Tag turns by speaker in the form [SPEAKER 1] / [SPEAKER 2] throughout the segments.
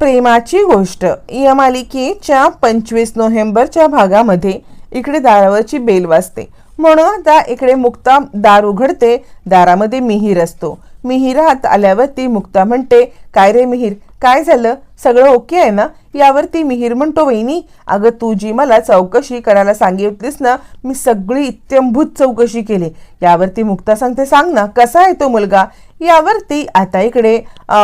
[SPEAKER 1] प्रेमाची गोष्ट. या मालिकेच्या पंचवीस नोव्हेंबरच्या भागामध्ये इकडे दारावरची बेल वाजते. म्हणून आता इकडे मुक्ता दार उघडते दारामध्ये मिहीर असतो. मिहिरात आल्यावरती मुक्ता म्हणते काय रे मिहीर? काय झालं? सगळं ओके आहे ना? यावरती मिहीर म्हणतो वहिनी अगं तू जी मला चौकशी करायला सांगितलीस ना मी सगळी इत्यंभूत चौकशी केली. यावरती मुक्ता सांगते सांग ना कसा आहे तो मुलगा? यावरती आता इकडे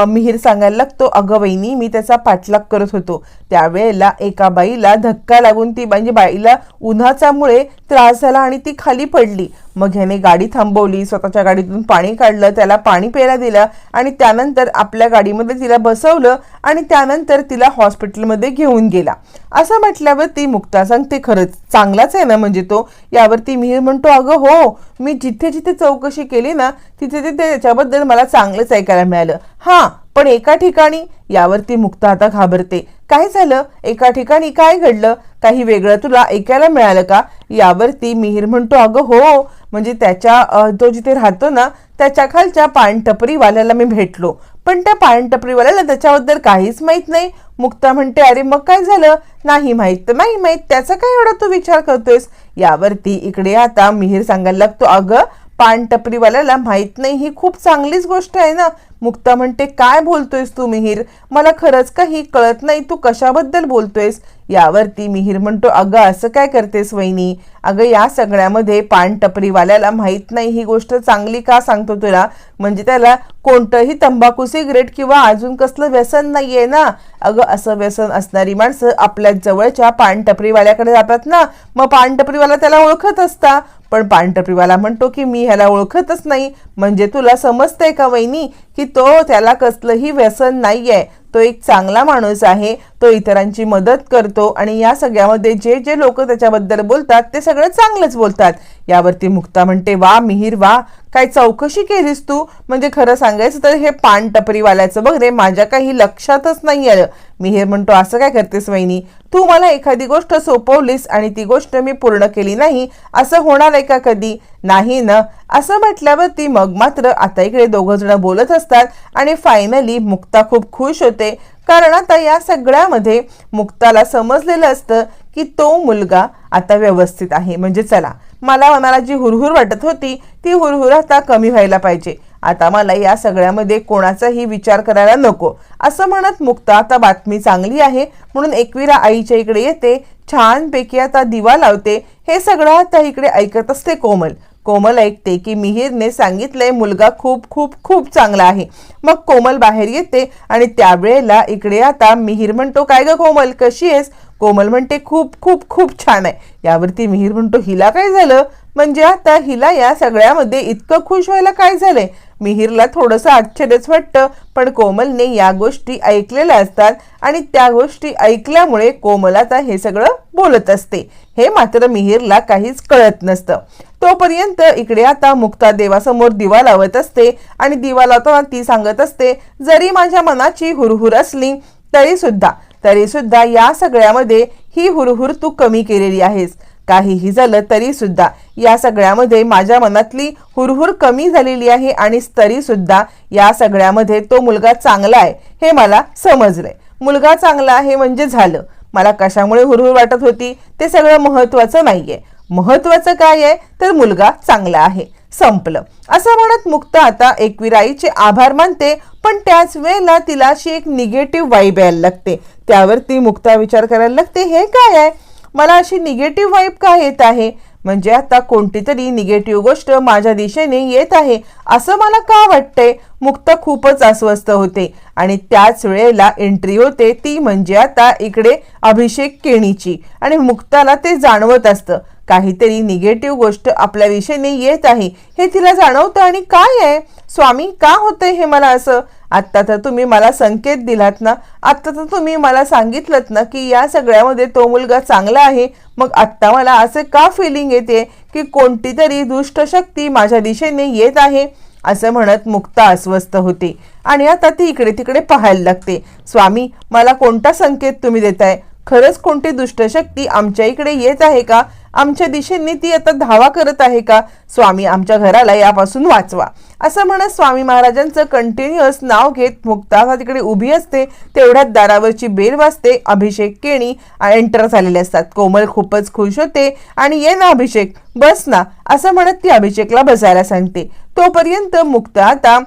[SPEAKER 1] मिहीर सांगायला लागतो अगं वहिनी मी त्याचा पाठलाग करत होतो. त्यावेळेला एका बाईला धक्का लागून ती म्हणजे बाईला उन्हाच्यामुळे त्रास झाला आणि ती खाली पडली. मग ह्याने गाडी थांबवली स्वतःच्या गाडीतून पाणी काढलं त्याला पाणी प्यायला दिलं आणि त्यानंतर आपल्या गाडीमध्ये तिला बसवलं आणि त्यानंतर तिला हॉस्पिटलमध्ये घेऊन गेला. असं म्हटल्यावर ती मुक्ता सांगते खरंच चांगलाच आहे ना म्हणजे तो? यावरती मी म्हणतो अगं हो मी जिथे जिथे चौकशी केली ना तिथे तिथे त्याच्याबद्दल मला चांगलंच ऐकायला मिळालं. हां पण एका ठिकाणी? यावरती मुक्ता आता घाबरते. काय झालं? एका ठिकाणी काय घडलं? काही वेगळं तुला ऐकायला मिळालं का? यावरती मिहीर म्हणतो अगं हो, हो. म्हणजे त्याच्या तो जिथे राहतो ना त्याच्या खालच्या पानटपरीवाल्याला मी भेटलो. पण त्या पानटपरीवाल्याला त्याच्याबद्दल काहीच माहीत नाही. मुक्ता म्हणते अरे मग काय झालं? नाही माहीत तर नाही माहीत. त्याचा काय एवढा तू विचार करतोयस? यावरती इकडे आता मिहीर सांगायला लागतो अगं पानटपरीवाल्याला माहीत माहीत नाही. ही खूप चांगलीच गोष्ट आहे ना. मुक्ता म्हणते काय बोलतोयस तू मिहीर? मला खरंच काही कळत नाही तू कशाबद्दल बोलतोयस? यावरती मिहीर म्हणतो अगं असं काय करतेस वहिनी? अगं या सगळ्यामध्ये पानटपरीवाल्याला माहीत नाही ही गोष्ट चांगली का सांगतो तुला? म्हणजे त्याला कोणतंही तंबाखू सिगरेट किंवा अजून कसलं व्यसन नाहीये ना? अगं असं व्यसन असणारी माणसं आपल्या जवळच्या पानटपरीवाल्याकडे जातात ना? मग पानटपरीवाला त्याला ओळखत असता? पण पानटपरीवाला म्हणतो की मी ह्याला ओळखतच नाही. म्हणजे तुला समजतंय का वहिनी? की तो त्याला कसलंही व्यसन नाहीये. तो एक चांगला माणूस आहे. तो इतरांची मदत करतो आणि या सगळ्यामध्ये जे जे लोक त्याच्याबद्दल बोलतात ते सगळं चांगलंच बोलतात. यावरती मुक्ता म्हणते वा मिहीर वा काय चौकशी केलीस तू? म्हणजे खरं सांगायचं तर हे पान टपरीवाल्याचं बघ रे माझ्या काही लक्षातच नाही आलं. मिहीर म्हणतो असं काय करतेस वहिनी? तू मला एखादी गोष्ट सोपवलीस आणि ती गोष्ट मी पूर्ण केली नाही असं होणार आहे का कधी? नाही ना. असं म्हटल्यावर ती मग मात्र आता इकडे दोघं जण बोलत असतात आणि फायनली मुक्ता खूप खुश होते. कारण आता या सगळ्यामध्ये मुक्ताला समजलेलं असतं की तो मुलगा आता व्यवस्थित आहे. म्हणजे चला मला मनाला जी हुरहुर वाटत होती ती हुरहुर आता कमी व्हायला पाहिजे. आता मला या सगळ्यामध्ये कोणाचाही विचार करायला नको. असं म्हणत मुक्ता आता बातमी चांगली आहे. म्हणून एकवीरा आईच्या इकडे येते. छानपैकी आता दिवा लावते. हे सगळं आता इकडे ऐकत असते कोमल. कोमल ऐकते की मिहीरने सांगितलंय मुलगा खूप खूप खूप चांगला आहे. मग कोमल बाहेर येते आणि त्यावेळेला इकडे आता मिहीर म्हणतो काय ग कोमल कशी आहेस? कोमल म्हणते खूप खूप खूप छान आहे. यावरती मिहीर म्हणतो हिला काय झालं? म्हणजे आता हिला या सगळ्यामध्ये इतकं खुश व्हायला काय झालंय? मिहीरला थोडंसं आश्चर्यच वाटतं पण कोमलने या गोष्टी ऐकलेल्या असतात आणि त्या गोष्टी ऐकल्यामुळे कोमल आता हे सगळं बोलत असते. हे मात्र मिहीरला काहीच कळत नसतं. तोपर्यंत इकडे आता मुक्ता देवासमोर दिवा लावत असते आणि दिवा लावताना ती सांगत असते जरी माझ्या मनाची हुरहुर असली तरी सुद्धा तरी सुद्धा या सगळ्यामध्ये ही हुरहुर तू कमी केलेली आहेस. काहीही झालं तरी सुद्धा या सगळ्यामध्ये माझ्या मनातली हुरहुर कमी झालेली आहे आणि तरी सुद्धा या सगळ्यामध्ये तो मुलगा चांगला आहे हे मला समजलंय. मुलगा चांगला आहे म्हणजे झालं. मला कशामुळे हुरहुर वाटत होती ते सगळं महत्वाचं नाहीये. महत्वाचं काय आहे? तर मुलगा चांगला आहे. संपलं. असं म्हणत मुक्त आता एकविराईचे आभार मानते पण त्याच वेळेला तिला अशी एक निगेटिव्ह वाईब यायला लागते. त्यावर ती मुक्ता विचार करायला लागते हे काय आहे? मला अशी निगेटिव्ह वाईब का येत आहे? म्हणजे आता कोणती तरी निगेटिव्ह गोष्ट माझ्या दिशेने येत आहे. असं मला का वाटतंय? मुक्त खूपच अस्वस्थ होते आणि त्याच वेळेला एंट्री होते ती म्हणजे आता इकडे अभिषेक केणीची. आणि मुक्ताला ते जाणवत असतं. काहीतरी निगेटिव्ह गोष्ट आपल्या दिशेने येत आहे हे तिला जाणवतं आणि काय आहे? स्वामी का होतंय हे मला असं? आत्ता तर तुम्ही मला संकेत दिलात ना. आत्ता तर तुम्ही मला सांगितलं ना की या सगळ्यामध्ये तो मुलगा चांगला आहे. मग आत्ता मला असे का फिलिंग येते की कोणती तरी दुष्ट शक्ती माझ्या दिशेने येत आहे? असं म्हणत मुक्ता अस्वस्थ होते आणि आता ती इकडे तिकडे पाहायला लागते. स्वामी मला कोणता संकेत तुम्ही देताय? खरंच कोणती दुष्ट शक्ती आमच्या इकडे येत आहे का? आमच्या दिशेने ती आता धावा करत आहे का? स्वामी आमच्या घराला यापासून वाचवा. असं म्हणत स्वामी महाराजांचं कंटिन्युअस नाव घेत मुक्ता तिकडे उभी असते. तेवढ्यात दारावरची बेल वाजते. अभिषेक केणी एंटर झालेले असतात. कोमल खूपच खुश होते आणि ये ना अभिषेक बस ना असं म्हणत ती अभिषेकला बसायला सांगते. तोपर्यंत मुक्ता आता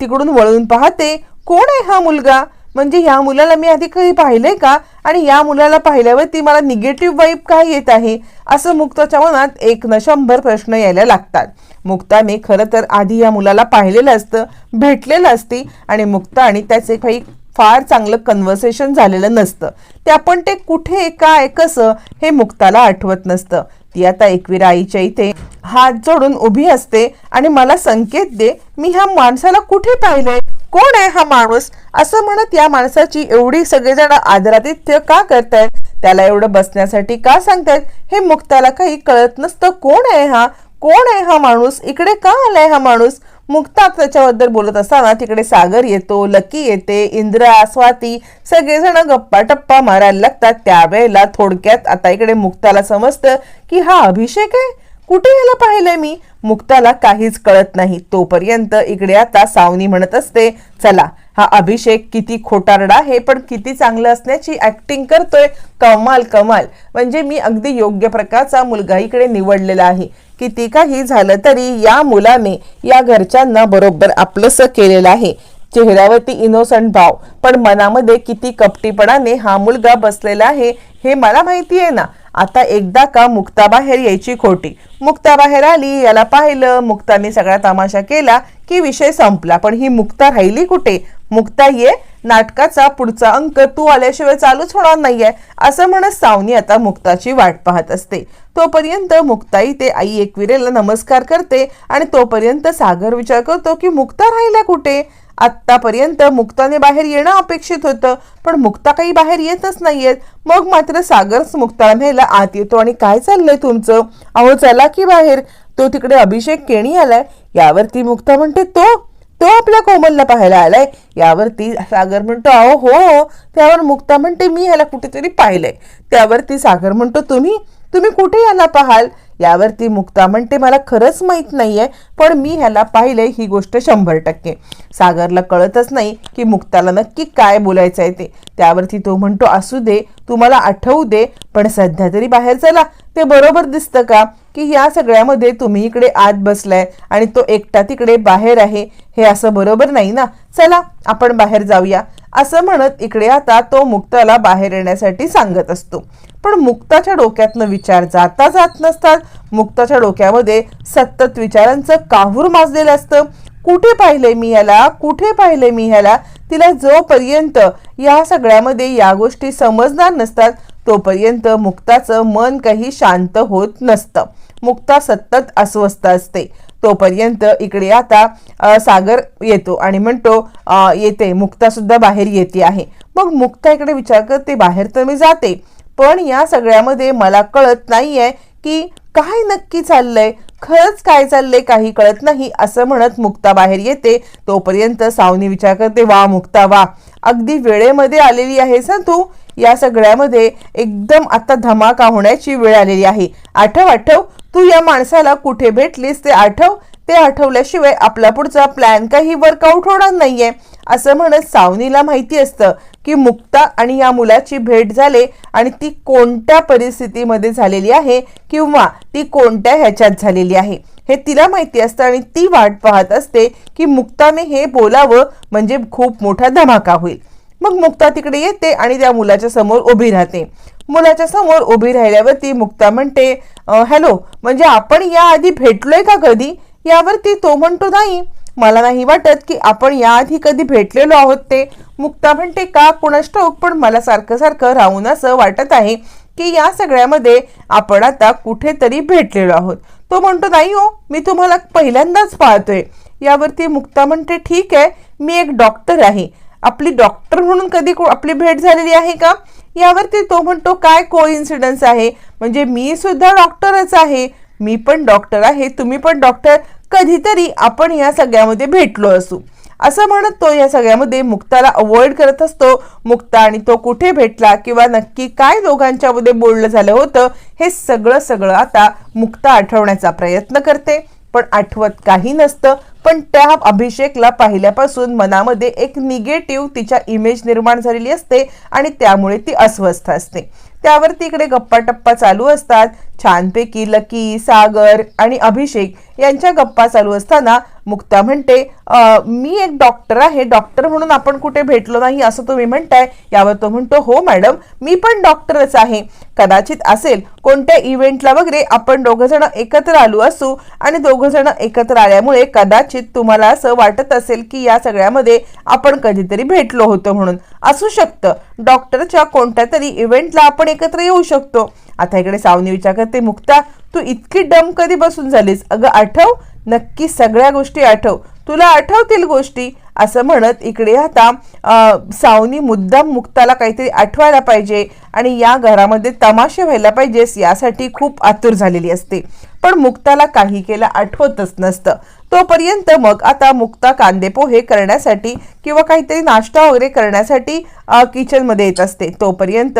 [SPEAKER 1] तिकडून वळून पाहते कोण आहे हा मुलगा? म्हणजे ह्या मुलाला मी आधी कधी पाहिलंय का? आणि या मुलाला पाहिल्यावर ती मला निगेटिव्ह वाईब काय येत आहे? असं मुक्ताच्या मनात एक न शंभर प्रश्न यायला लागतात. मुक्ताने खरं तर आधी या मुलाला पाहिलेलं असतं भेटलेलं असती आणि मुक्ता आणि त्याचे काही फार चांगलं कन्व्हर्सेशन झालेलं नसतं. ते आपण ते कुठे काय कसं हे मुक्ताला आठवत नसतं. ती आता एकवीरा आईच्या इथे हात जोडून उभी असते आणि मला संकेत दे मी ह्या माणसाला कुठे पाहिलंय? कोण आहे हा माणूस? असं म्हणत या माणसाची एवढी सगळेजण आदरातिथ्य का करतायत? त्याला एवढं बसण्यासाठी का सांगतायत? हे मुक्ताला काही कळत नसतं. कोण आहे हा? कोण आहे हा माणूस? इकडे का आलाय हा माणूस? मुक्ता त्याच्याबद्दल बोलत असताना तिकडे सागर येतो लकी येते इंद्रा स्वाती सगळेजण गप्पा टप्पा मारायला लागतात. त्यावेळेला थोडक्यात आता इकडे मुक्ताला समजतं की हा अभिषेक आहे. कुठे याला पाहिलंय मी? मुक्ताला काहीच कळत नाही. तोपर्यंत इकडे आता सावनी म्हणत असते चला हा अभिषेक किती खोटारडा आहे पण किती चांगलं असण्याची ऍक्टिंग करतोय. कमाल कमाल. म्हणजे मी अगदी योग्य प्रकारचा मुलगा इकडे निवडलेला आहे. किती काही झालं तरी या मुलाने या घरच्यांना बरोबर आपलंसं केलेलं आहे. चेहऱ्यावरती इनोसंट भाव. पण मनामध्ये किती कपटीपणाने हा मुलगा बसलेला आहे हे मला माहिती आहे ना. आता एकदा का मुक्ता बाहेर यायची खोटी? मुक्ता बाहेर आली याला पाहिलं मुक्ताने सगळा तमाशा केला की विषय संपला. पण ही मुक्ता राहिली कुठे? मुक्ता ये नाटकाचा पुढचा अंक तू आल्याशिवाय चालूच होणार नाहीये असं म्हणत सावनी आता मुक्ताची वाट पाहत असते. तोपर्यंत मुक्ताई ते आई एकविरेला नमस्कार करते आणि तोपर्यंत सागर विचार करतो की मुक्ता राहिल्या कुठे? आत्तापर्यंत मुक्ताने बाहेर येणं अपेक्षित होतं पण मुक्ता काही बाहेर येतच नाहीयेत. मग मात्र सागरच मुक्ताला न्यायला आत येतो आणि काय चाललंय तुमचं? अहो चला की बाहेर. तो तिकडे अभिषेक केणी आलाय. यावरती मुक्ता म्हणते तो तो आपल्या कोमलला पाहायला आलाय. यावरती सागर म्हणतो अहो हो हो. त्यावर मुक्ता म्हणते मी ह्याला कुठेतरी पाहिलंय. त्यावरती सागर म्हणतो तुम्ही तुम्ही कुठे याला पाहाल? यावरती मुक्ता म्हणते मला खरंच माहीत नाहीये पण मी ह्याला पाहिलंय ही गोष्ट शंभर टक्के. सागरला कळतच नाही की मुक्ताला नक्की काय बोलायचं आहे ते. त्यावरती तो म्हणतो असू दे तुम्हाला आठवू दे पण सध्या तरी बाहेर चला. ते बरोबर दिसतं का? की या सगळ्यामध्ये तुम्ही इकडे आत बसलाय आणि तो एकटा तिकडे बाहेर आहे हे असं बरोबर नाही ना? चला आपण बाहेर जाऊया. असं म्हणत इकडे आता तो मुक्ताला बाहेर येण्यासाठी सांगत असतो. पण मुक्ताच्या डोक्यातनं विचार जाता जात नसतात. मुक्ताच्या डोक्यामध्ये सतत विचारांचं काहूर माजलेलं असतं. कुठे पाहिले मी ह्याला? कुठे पाहिले मी ह्याला? तिला जोपर्यंत या सगळ्यामध्ये या गोष्टी समजणार नसतात तोपर्यंत मुक्ताचं मन काही शांत होत नसतं. मुक्ता सतत अस्वस्थ असते. तोपर्यंत इकडे आता सागर येतो आणि म्हणतो येते मुक्ता सुद्धा बाहेर येते आहे. मग मुक्ता इकडे विचार करते बाहेर तर मी जाते पण या सगळ्यामध्ये मला कळत नाहीये की काय नक्की चाललंय. खरंच काय चाललंय काही कळत नाही असं म्हणत मुक्ता बाहेर येते. तोपर्यंत सावनी विचार करते वा मुक्ता वा. अगदी वेळेमध्ये आलेली आहेस ना तू? या सगळ्यामध्ये एकदम आता धमाका होण्याची वेळ आलेली आहे. आठव आठव तू या माणसाला कुठे भेटलीस ते आठव. ते आठवल्याशिवाय आपला पुढचा प्लॅन काही वर्कआउट होणार नाहीये. असं म्हणत सावनीला माहिती असतं की मुक्ता आणि या मुलाची भेट झाले आणि ती कोणत्या परिस्थितीमध्ये झालेली आहे किंवा ती कोणत्या ह्याच्यात झालेली आहे. हे तिला माहिती असतं आणि ती वाट पाहत असते की मुक्ताने हे बोलावं म्हणजे खूप मोठा धमाका होईल. मग मुक्ता तिकडे येते आणि त्या मुलाच्या समोर उभी राहते. मुलाच्या समोर उभी राहिल्यावरती मुक्ता म्हणते हॅलो म्हणजे आपण याआधी भेटलोय का कधी? यावरती तो म्हणतो नाही मला नाही वाटत की आपण याआधी कधी भेटलेलो आहोत ते. मुक्ता म्हणते का? कुणास ठाऊक पण मला सारखं सारखं राहून असं वाटत आहे की या सगळ्यामध्ये आपण आता कुठेतरी भेटलेलो आहोत. तो म्हणतो नाही हो मी तुम्हाला पहिल्यांदाच पाहतोय. यावरती मुक्ता म्हणते ठीक आहे मी एक डॉक्टर आहे. आपली डॉक्टर म्हणून कधी आपली भेट झालेली आहे का? यावरती तो म्हणतो काय को इन्सिडन्स आहे? म्हणजे मी सुद्धा डॉक्टरच आहे. मी पण डॉक्टर आहे. तुम्ही पण डॉक्टर कधीतरी आपण या सगळ्यामध्ये भेटलो असू. असं म्हणत तो या सगळ्यामध्ये मुक्ताला अवॉइड करत असतो. मुक्ता आणि तो कुठे भेटला किंवा नक्की काय दोघांच्यामध्ये बोललं बोलणं झालं होतं हे सगळं सगळं आता मुक्ता आठवण्याचा प्रयत्न करते. पण आठवत काही नसतं. पण त्या अभिषेकला पाहिल्यापासून मनामध्ये एक निगेटिव्ह तिच्या इमेज निर्माण झालेली असते आणि त्यामुळे ती अस्वस्थ असते. त्यावर तिकडे गप्पा टप्पा चालू असतात. छानपैकी लकी सागर आणि अभिषेक यांच्या गप्पा चालू असताना मुक्ता म्हणते मी एक डॉक्टर आहे. डॉक्टर म्हणून आपण कुठे भेटलो नाही असं तुम्ही म्हणताय. यावर तो म्हणतो हो मॅडम मी पण डॉक्टरच आहे. कदाचित असेल कोणत्या इव्हेंटला वगैरे आपण दोघंजण एकत्र आलो असू आणि दोघंजण एकत्र आल्यामुळे कदाचित तुम्हाला असं वाटत असेल की या सगळ्यामध्ये आपण कधीतरी भेटलो होतो म्हणून. असू शकतं. डॉक्टरच्या कोणत्या तरी इव्हेंटला आपण एकत्र येऊ शकतो. आता इकडे सावनी विचार करते मुक्ता तू इतकी डम कधी बसून झालीस? अगं आठव नक्की सगळ्या गोष्टी आठव. तुला आठवतील गोष्टी. असं म्हणत इकडे आता सावनी मुद्दाम मुक्ताला काहीतरी आठवायला पाहिजे. आणि या घरामध्ये तमाशे व्हायला पाहिजेस यासाठी खूप आतुर झालेली असते. पण मुक्ताला काही केलं आठवतच नसतं. तोपर्यंत मग आता मुक्ता कांदे पोहे करण्यासाठी किंवा काहीतरी नाश्ता वगैरे करण्यासाठी किचनमध्ये येत असते. तोपर्यंत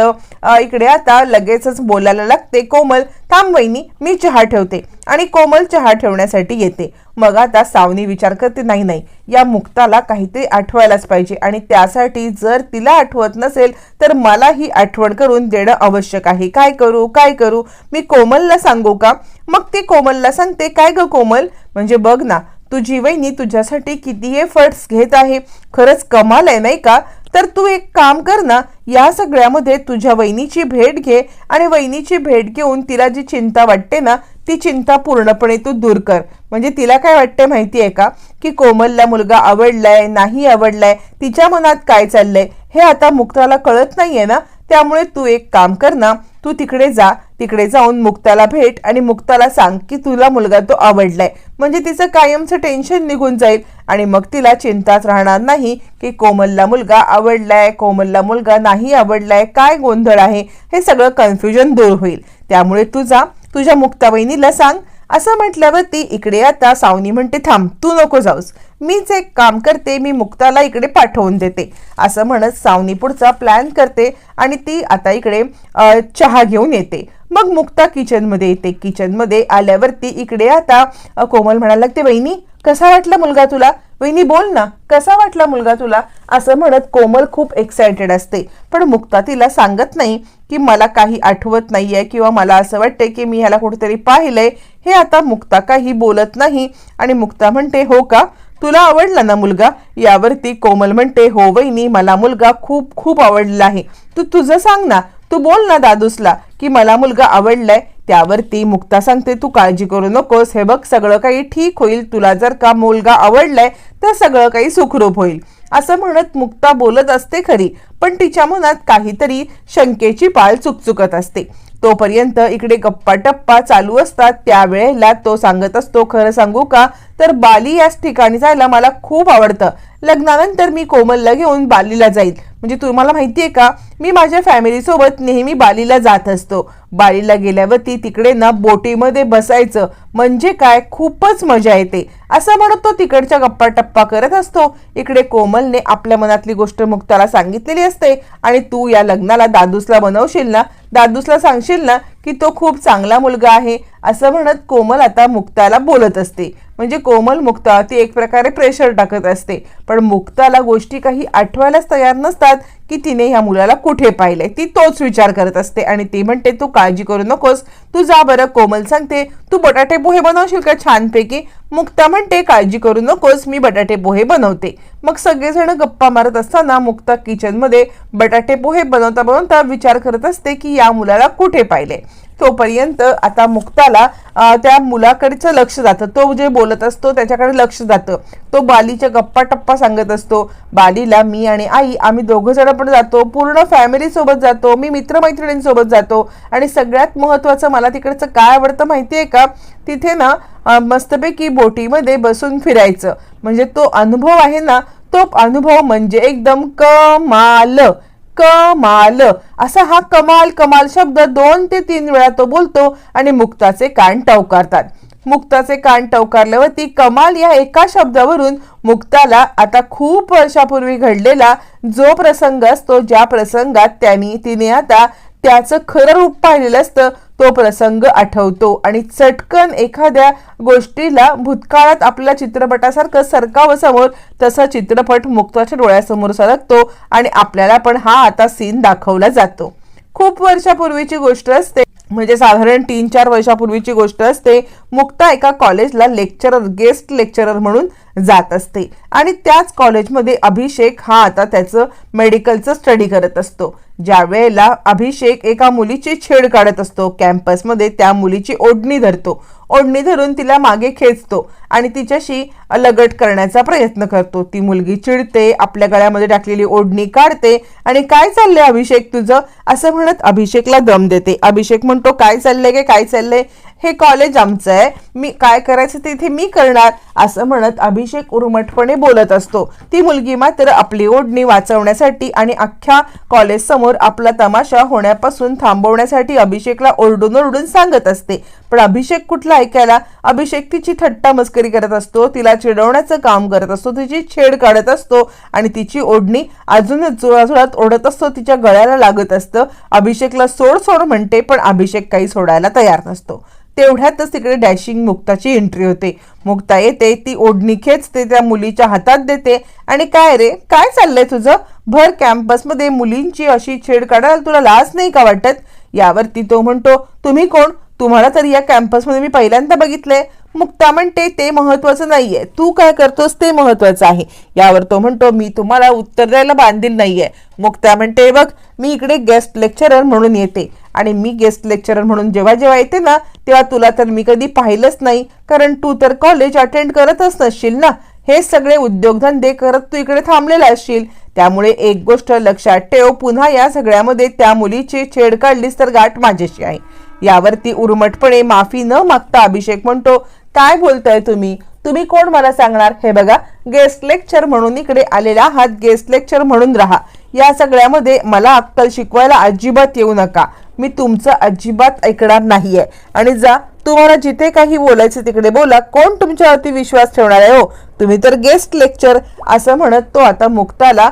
[SPEAKER 1] इकडे आता लगेचच बोलायला लागते कोमल थांब वहिनी मी चहा ठेवते. आणि कोमल चहा ठेवण्यासाठी येते. मग आता सावनी विचार करते नाही नाही या मुक्ताला काहीतरी आठवायलाच पाहिजे आणि त्यासाठी जर तिला आठवत नसेल तर मलाही आठवण करून देणं आवश्यक आहे. काय करू? काय करू? मी कोमलला सांगू का? मग ती कोमलला सांगते काय ग कोमल? म्हणजे बघ ना तुझी वहिनी तुझ्यासाठी किती एफर्ट्स घेत आहे. खरंच कमाल आहे नाही का? तर तू एक काम कर ना या सगळ्यामध्ये तुझ्या वहिनीची भेट घे आणि वहिनीची भेट घेऊन तिला जी चिंता वाटते ना ती चिंता पूर्णपणे तू दूर कर. म्हणजे तिला काय वाटते माहिती आहे का? की कोमलला मुलगा आवडलाय नाही आवडलाय तिच्या मनात काय चाललंय हे आता मुक्ताला कळत नाहीये ना. त्यामुळे तू एक काम कर ना तू तिकडे जा तिकडे जाऊन मुक्ताला भेट आणि मुक्ताला सांग की तुला मुलगा तो आवडलाय. म्हणजे तिचं कायमचं टेन्शन निघून जाईल आणि मग तिला चिंताच राहणार नाही की कोमलला मुलगा आवडलाय कोमलला मुलगा नाही आवडलाय काय गोंधळ आहे? हे सगळं कन्फ्युजन दूर होईल. त्यामुळे तू जा तुझ्या मुक्ताबहिणीला सांग असं म्हटल्यावर ती इकडे आता सावनी म्हणते थांब तू नको जाऊस. मीच एक काम करते मी मुक्ताला इकडे पाठवून देते. असं म्हणत सावनी पुढचा प्लॅन करते आणि ती आता इकडे चहा घेऊन येते. मग मुक्ता किचनमध्ये येते. किचनमध्ये आल्यावरती इकडे आता कोमल म्हणायला लागते बहिणी कसा वाटला मुलगा तुला? वहिनी बोल ना कसा वाटला मुलगा तुला? असं म्हणत कोमल खूप एक्सायटेड असते. पण मुक्ता तिला सांगत नाही की मला काही आठवत नाहीये किंवा मला असं वाटतंय की मी ह्याला कुठेतरी पाहिलंय. हे आता मुक्ता काही बोलत नाही आणि मुक्ता म्हणते हो का? तुला आवडला ना मुलगा? यावरती कोमल म्हणते हो वहिनी मला मुलगा खूप खूप आवडला आहे. तू तुझं सांग ना. तू बोल ना दादूसला की मला मुलगा आवडलाय. त्यावरती मुक्ता सांगते तू काळजी करू नकोस. हे बघ सगळं काही ठीक होईल. तुला जर का मुलगा आवडलाय तर सगळं काही सुखरूप होईल. असं म्हणत मुक्ता बोलत असते खरी पण तिच्या मनात काहीतरी शंकेची पाळ चुकचुकत असते. तोपर्यंत इकडे गप्पा टप्पा चालू असतात. त्यावेळेला तो सांगत असतो खरं सांगू का? तर बाली याच ठिकाणी जायला मला खूप आवडतं. लग्नानंतर मी कोमलला घेऊन बालीला जाईल. म्हणजे तुम्हाला माहिती आहे का मी माझ्या फॅमिलीसोबत नेहमी बालीला जात असतो. बालीला गेल्यावरती तिकडे ना बोटीमध्ये बसायचं म्हणजे काय? खूपच मजा येते. असं म्हणत तो तिकडच्या गप्पा टप्पा करत असतो. इकडे कोमलने आपल्या मनातली गोष्ट मुक्ताला सांगितलेली असते आणि तू या लग्नाला दादूसला बनवशील ना दादूसला सांगशील ना की तो खूप चांगला मुलगा आहे. असं म्हणत कोमल आता मुक्ताला बोलत असते. म्हणजे कोमल मुक्ता ती एक प्रकारे प्रेशर टाकत असते. पण मुक्ताला गोष्टी काही आठवायलाच तयार नसतात की तिने ह्या मुलाला कुठे पाहिलंय. ती तोच विचार करत असते आणि ती म्हणते तू काळजी करू नकोस. तू जा बरं कोमल सांगते. तू बटाटे पोहे बनवशील का छानपैकी? मुक्ता म्हणते काळजी करू नकोस मी बटाटे पोहे बनवते. मग सगळेजण गप्पा मारत असताना मुक्ता किचनमध्ये बटाटे पोहे बनवता बनवता विचार करत असते की या मुलाला कुठे पाहिले तोपर्यंत आता मुक्ताला त्या मुलाकडचं लक्ष जातं. तो जे बोल बोलत असतो त्याच्याकडे लक्ष जातं. तो बालीच्या गप्पा टप्पा सांगत असतो बालीला मी आणि आई आम्ही दोघं जण पण जातो पूर्ण फॅमिलीसोबत जातो मी मित्रमैत्रिणींसोबत जातो आणि सगळ्यात महत्वाचं मला तिकडचं काय आवडतं माहिती आहे का? तिथे ना मस्तपैकी बोटीमध्ये बसून फिरायचं. म्हणजे तो अनुभव आहे ना तो अनुभव म्हणजे एकदम कमाल कमाल. असा हा कमाल कमाल शब्द दोन ते तीन वेळा तो बोलतो आणि मुक्ताचे कान टवकारतात. मुक्ताचे कान टवकारल्यावरती कमाल या एका शब्दावरून मुक्ताला आता खूप वर्षापूर्वी घडलेला जो प्रसंग असतो ज्या प्रसंगात त्यांनी तिने आता त्याचं खरं रूप पाहिलेलं असतं तो प्रसंग आठवतो. आणि चटकन एखाद्या गोष्टीला भूतकाळात आपल्या चित्रपटासारखं सरकावं समोर तसा चित्रपट मुक्ताच्या डोळ्यासमोर सरकतो आणि आपल्याला पण हा आता सीन दाखवला जातो. खूप वर्षापूर्वीची गोष्ट असते. म्हणजे साधारण तीन चार वर्षापूर्वीची गोष्ट असते. मुक्ता एका कॉलेजला लेक्चरर गेस्ट लेक्चरर म्हणून जात असते. आणि त्याच कॉलेजमध्ये अभिषेक हा आता त्याचं मेडिकलचं स्टडी करत असतो. ज्या वेळेला अभिषेक एका मुलीची छेड काढत असतो कॅम्पसमध्ये त्या मुलीची ओढणी धरतो. ओढणी धरून तिला मागे खेचतो आणि तिच्याशी लगट करण्याचा प्रयत्न करतो. ती मुलगी चिडते आपल्या गळ्यामध्ये टाकलेली ओढणी काढते आणि काय चाललंय अभिषेक तुझं? असं म्हणत अभिषेकला दम देते. अभिषेक म्हणतो काय चाललंय गे? काय चाललंय? हे कॉलेज आमचं आहे. मी काय करायचं ते इथे मी करणार असं म्हणत अभिषेक उर्मटपणे बोलत असतो. ती मुलगी मात्र आपली ओढणी वाचवण्यासाठी आणि अख्ख्या कॉलेज समोर आपला तमाशा होण्यापासून थांबवण्यासाठी अभिषेकला ओरडून ओरडून सांगत असते. पण अभिषेक कुठला ऐकायला? अभिषेक तिची थट्टा मस्करी करत असतो तिला चिडवण्याचं काम करत असतो तिची छेड काढत असतो आणि तिची ओढणी अजूनच जोराजोरात ओढत असतो तिच्या गळ्याला लागत असतं. अभिषेकला सोड सोड म्हणते पण अभिषेक काही सोडायला तयार नसतो. तेवढ्यातच तिकडे डॅशिंग मुक्ताची एंट्री होते. मुक्ता येते ती ओढणी खेचते त्या मुलीच्या हातात देते. आणि काय रे काय चाललंय तुझं? भर कॅम्पसमध्ये मुलींची अशी छेड काढायला तुला लाज नाही का वाटत? यावरती तो म्हणतो तुम्ही कोण? तुम्हाला तरी या कॅम्पसमध्ये मी पहिल्यांदा बघितलंय. मुक्ता म्हणते ते महत्वाचं नाहीये. तू काय करतोस ते महत्वाचं आहे. यावर तो म्हणतो मी तुम्हाला उत्तर द्यायला बांधील नाहीये. मुक्ता म्हणते बघ मी इकडे गेस्ट लेक्चरर म्हणून येते. आणि मी गेस्ट लेक्चरर म्हणून जेव्हा जेव्हा येते ना तेव्हा तुला तर मी कधी पाहिलंच नाही. कारण तू तर कॉलेज अटेंड करतच नसशील ना. हे सगळे उद्योगधंदे करत तू इकडे थांबलेला असशील. त्यामुळे एक गोष्ट लक्षात ठेव पुन्हा या सगळ्यामध्ये त्या मुलीची छेड काढलीस तर गाठ माझ्याशी आहे. यावरती उर्मटपणे माफी न मागता अभिषेक म्हणतो काय बोलताय तुम्ही? तुम्ही कोण मला सांगणार? हे बघा गेस्ट लेक्चर म्हणून इकडे आलेला आहात. गेस्ट लेक्चर म्हणून राहा. या सगळ्यामध्ये मला अक्कल शिकवायला अजिबात येऊ नका. मी तुमचं अजिबात ऐकणार नाहीये. आणि जा तुम्हाला जिथे काही बोलायचं तिकडे बोला. कोण तुमच्यावरती विश्वास ठेवणार आहे हो? तुम्ही तर गेस्ट लेक्चर असं म्हणत तो आता मुक्ताला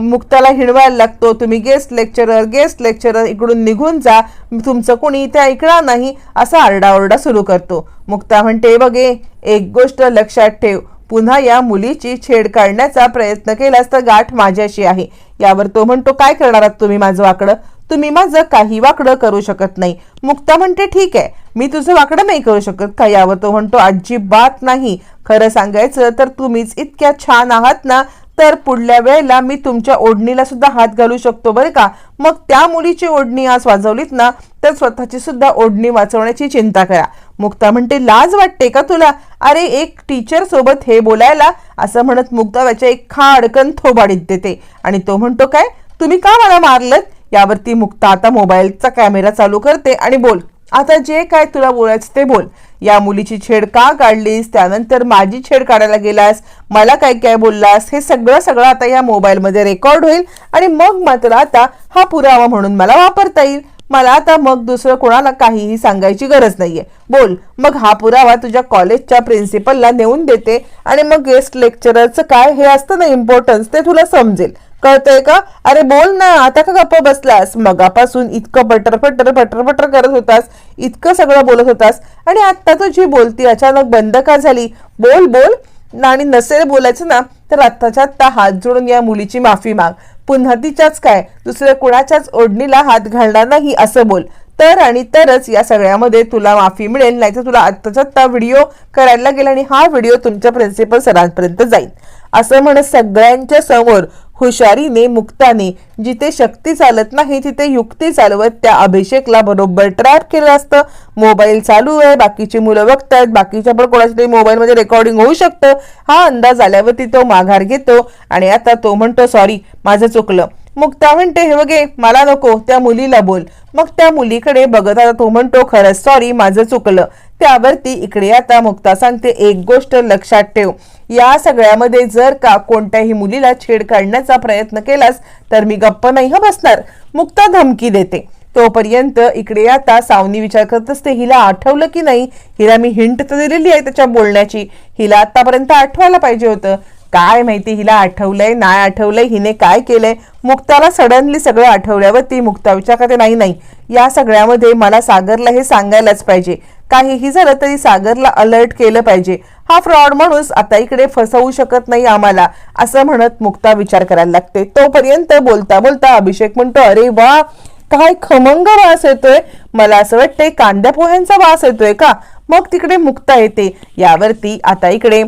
[SPEAKER 1] मुक्ताला हिणवायला लागतो. तुम्ही गेस्ट लेक्चरर गेस्ट लेक्चरर इकडून निघून जा. तुमचं कोणी इथे ऐकणार नाही. असा आरडाओरडा सुरू करतो. मुक्ता म्हणते बघे एक गोष्ट लक्षात ठेव. पुन्हा या मुलीची छेड काढण्याचा प्रयत्न केलास तर गाठ माझ्याशी आहे. यावर तो म्हणतो काय करणार आहात तुम्ही माझं वाकडं? तुम्ही माझं काही वाकडं करू शकत नाही. मुक्ता म्हणते ठीक आहे मी तुझं वाकडं नाही करू शकत का? यावर तो म्हणतो अजिबात नाही. खरं सांगायचं तर तुम्हीच इतक्या छान आहात ना तर पुढल्या वेळेला मी तुमच्या ओढणीला सुद्धा हात घालू शकतो बरं का? मग त्या मुलीची ओढणी आज वाजवलीत ना तर स्वतःची सुद्धा ओढणी वाचवण्याची चिंता करा. मुक्ता म्हणते लाज वाटते का तुला? अरे एक टीचर सोबत हे बोलायला असं म्हणत मुक्ता त्याच्या एक खा अडकन थोबाडीत देते. आणि तो म्हणतो काय? तुम्ही का मला मारलं यावरती मुक्ता आता मोबाईलचा कॅमेरा चालू करते आणि बोल आता जे काय तुला बोलायचं ते बोल. या मुलीची छेड का काढलीस? त्यानंतर माझी छेड काढायला गेलास? मला काय काय बोललास? हे सगळं सगळं आता या मोबाईलमध्ये रेकॉर्ड होईल आणि मग मात्र आता हा पुरावा म्हणून मला वापरता येईल. मला आता मग दुसरं कोणाला काहीही सांगायची गरज नाहीये. बोल. मग हा पुरावा तुझ्या कॉलेजच्या प्रिन्सिपलला नेऊन देते आणि मग गेस्ट लेक्चररचं काय? हे असतं ना इम्पॉर्टन्स ते तुला समजेल. कळतंय का? अरे बोल ना आता का गप्प बसलास? मगापासून इतकं पटर पटर पटर पटर करत होतास इतकं सगळं बोलत होतास आणि आता तुझी बोलती अचानक बंद का झाली? बोल बोल. आणि नसेल बोलायचं ना तर आत्ताच्या आत्ता हात जोडून या मुलीची माफी माग. पुन्हा तिच्याच काय? दुसऱ्या कुणाच्याच ओढणीला हात घालणार नाही असं बोल. तर आणि तरच या सगळ्यामध्ये तुला माफी मिळेल नाहीतर तुला आत्ताच्या आत्ता व्हिडिओ करायला लागेल आणि हा व्हिडिओ तुमच्या प्रिन्सिपल सरांपर्यंत जाईल. असं म्हणत सगळ्यांच्या समोर हुशारीने मुक्ताने जिथे शक्ती चालत नाही तिथे युक्ती चालवत त्या अभिषेकला बरोबर ट्रॅप केलं असतं. मोबाईल चालू आहे बाकीची मुलं बघतायत बाकीच्या पण कोणाच्या तरी मोबाईलमध्ये रेकॉर्डिंग होऊ शकतं. हा अंदाज आल्यावरती तो माघार घेतो आणि आता तो म्हणतो सॉरी माझं चुकलं. मुक्ता म्हणते हे बघे मला नको त्या मुलीला बोल. मग त्या मुलीकडे बघत आता तो म्हणतो खरंच सॉरी माझं चुकलं. त्यावरती इकडे आता मुक्ता सांगते एक गोष्ट लक्षात ठेव. या सगळ्यामध्ये जर का कोणत्याही मुलीला छेड काढण्याचा प्रयत्न केलास तर मी गप्प नाही बसणार. मुक्ता धमकी देते. तोपर्यंत इकडे आता सावनी विचार करत असते हिला आठवलं की नाही? हिला मी हिंट तर दिलेली आहे त्याच्या बोलण्याची. हिला आतापर्यंत आठवायला पाहिजे होतं. काय माहिती हिला आठवलंय नाही आठवलंय हिने काय केलंय? मुक्ताला सडनली सगळं आठवल्यावर ती मुक्ता विचार करते नाही नाही या सगळ्यामध्ये मला सागरला हे सांगायलाच पाहिजे. काहीही झालं तरी सागरला अलर्ट केलं पाहिजे. हा फ्रॉड माणूस आता इकडे फसवू शकत नाही आम्हाला असं म्हणत मुक्ता विचार करायला लागते. तोपर्यंत बोलता बोलता अभिषेक म्हणतो अरे वा काय खमंग वास येतोय? मला असं वाटतंय कांद्या पोह्यांचा वास येतोय का? मग तिकडे मुक्ता येते. यावरती आता इकडे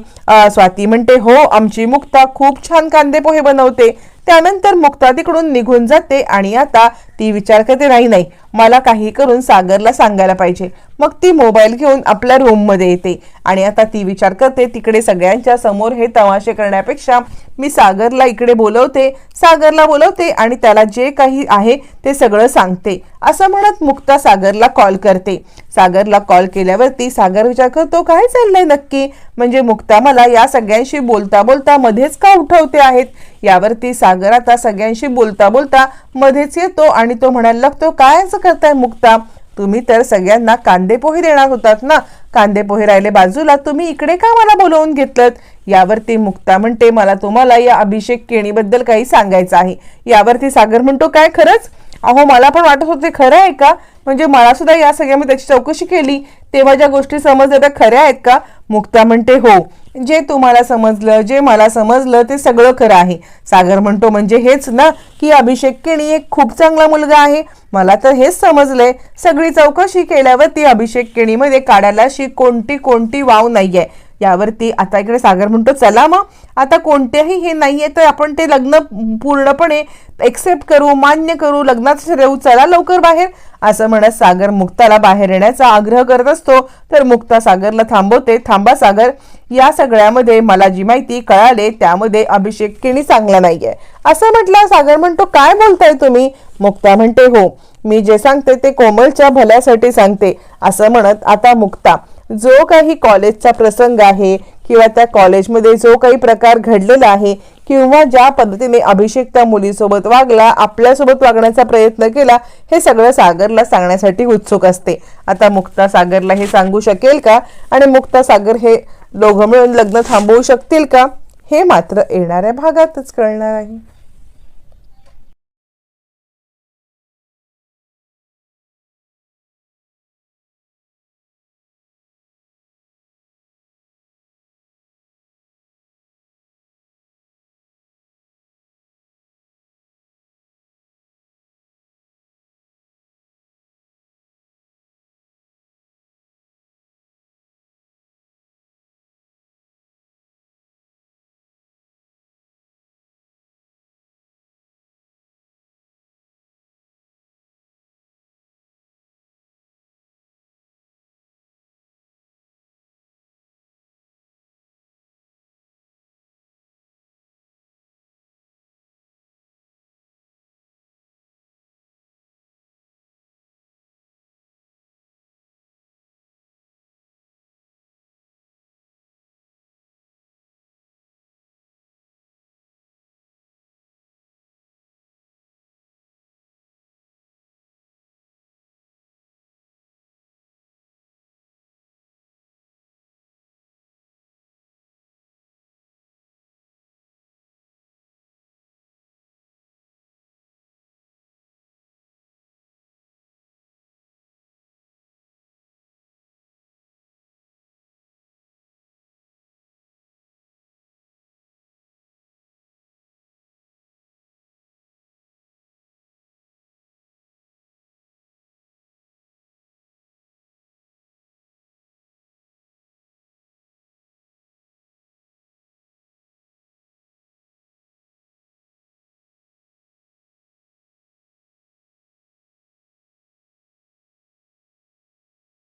[SPEAKER 1] स्वाती म्हणते हो आमची मुक्ता खूप छान कांदे पोहे बनवते. त्यानंतर मुक्ता तिकडून निघून जाते आणि आता ती विचार करते नाही नाही मला काही करून सागरला सांगायला पाहिजे. मग ती मोबाईल घेऊन आपल्या रूममध्ये येते. आणि आता ती विचार करते तिकडे सगळ्यांच्या समोर हे तमाशे करण्यापेक्षा मी सागरला इकडे बोलवते सागरला बोलवते आणि त्याला जे काही आहे ते सगळं सांगते. असं म्हणत मुक्ता सागरला कॉल करते. सागरला कॉल केल्यावरती सागर विचार करतो काय चाललंय नक्की? म्हणजे मुक्ता मला या सगळ्यांशी बोलता बोलता मध्येच का उठवते आहेत? यावरती सागर आता सगळ्यांशी बोलता बोलता मध्येच येतो आणि तो म्हणायला लागतो काय असं करताय मुक्ता? तुम्ही तर सगळ्यांना कांदे पोहे देणार होतात ना? कांदे पोहे राहिले बाजूला तुम्ही इकडे का मला बोलवून घेतलं यावरती मुक्ता म्हणते मला तुम्हाला या अभिषेक केणीबद्दल काही सांगायचं आहे. यावरती सागर म्हणतो काय खरंच? अहो मला पण वाटत होते खरं आहे का? म्हणजे मला सुद्धा या सगळ्यामध्ये त्याची चौकशी केली. तेव्हा ज्या गोष्टी समजल्या त्या खऱ्या आहेत का? मुक्ता म्हणते हो जे तुम्हाला समजलं जे मला समजलं ते सगळं खरं आहे. सागर म्हणतो म्हणजे हेच ना की अभिषेक केणी एक खूप चांगला मुलगा आहे. मला तर हेच समजलंय. सगळी चौकशी केल्यावर ती अभिषेक केणीमध्ये काढायला अशी कोणती कोणती वाव नाही आहे यावरती आता इकडे सागर म्हणतो चला मग आता कोणतेही हे नाही आहे तर आपण ते लग्न पूर्णपणे एक्सेप्ट करू मान्य करू लग्नात ठरवू चला लवकर बाहेर. असं म्हणत सागर मुक्ताला बाहेर येण्याचा आग्रह करत असतो. तर मुक्ता सागरला थांबवते. थांबा सागर या सगळ्यामध्ये मला जी माहिती कळाले त्यामध्ये अभिषेक केणी चांगला नाहीये. असं म्हटलं सागर म्हणतो काय बोलताय तुम्ही? मुक्ता म्हणते हो मी जे सांगते ते कोमलच्या भल्यासाठी सांगते. असं म्हणत आता मुक्ता जो काही कॉलेजचा प्रसंग आहे किंवा त्या कॉलेजमध्ये जो काही प्रकार घडलेला आहे किंवा ज्या पद्धतीने अभिषेक त्या मुलीसोबत वागला आपल्यासोबत वागण्याचा प्रयत्न केला हे सगळं सागरला सांगण्यासाठी उत्सुक असते. आता मुक्ता सागरला हे सांगू शकेल का? आणि मुक्ता सागर हे दोघं मिळून लग्न थांबवू शकतील का? हे मात्र येणाऱ्या भागातच कळणार आहे.